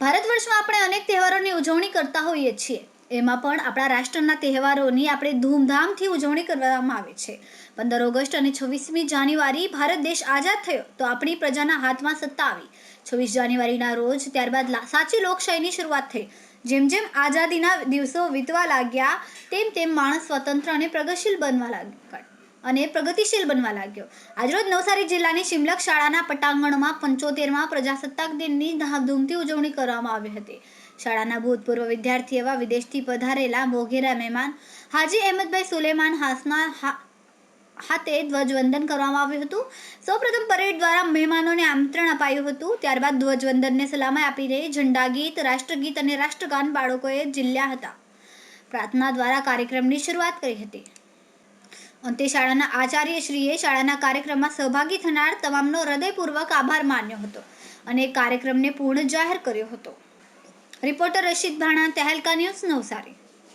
ભારત વર્ષમાં આપણે અનેક તહેવારોની ઉજવણી કરતા હોઈએ છીએ. એમાં પણ આપણા રાષ્ટ્રના તહેવારોની આપણે ધૂમધામથી ઉજવણી કરવામાં આવે છે. પંદર ઓગસ્ટ અને છવ્વીસમી જાન્યુઆરી ભારત દેશ આઝાદ થયો તો આપણી પ્રજાના હાથમાં સત્તા આવી. છવ્વીસ જાન્યુઆરીના રોજ ત્યારબાદ સાચી લોકશાહીની શરૂઆત થઈ. જેમ જેમ આઝાદીના દિવસો વીતવા લાગ્યા, તેમ તેમ માણસ સ્વતંત્ર અને પ્રગતિશીલ બનવા લાગ્યા. અને પ્રગતિશીલ બનવા લાગ્યો. આજરોજ નવસારી જિલ્લાની શિમલક શાળાના પટાંગણમાં પંચોતેરમાં પ્રજાસત્તાક દિનની ધામધૂમથી ઉજવણી કરવામાં આવી હતી. શાળાના ભૂતપૂર્વ વિદ્યાર્થી એવા વિદેશથી પધારેલા મોઘેરા મહેમાન હાજી અહેમદભાઈ સુલેમાન હાસના હાથે ધ્વજવંદન કરવામાં આવ્યું હતું. સૌપ્રથમ પરેડ દ્વારા મહેમાનોને આમંત્રણ અપાયું હતું. ત્યારબાદ ધ્વજવંદનને સલામી આપીને ઝંડા ગીત રાષ્ટ્રગીત અને રાષ્ટ્રગાન બાળકોએ ઝીલ્યા હતા. પ્રાર્થના દ્વારા કાર્યક્રમની શરૂઆત કરી હતી. અંતે શાળાના આચાર્યશ્રીએ શાળાના કાર્યક્રમમાં સહભાગી થનાર તમામનો હૃદયપૂર્વક આભાર માન્યો હતો અને કાર્યક્રમને પૂર્ણ જાહેર કર્યો હતો. Reporter Rashid Bhana, Tehelka news Navsari.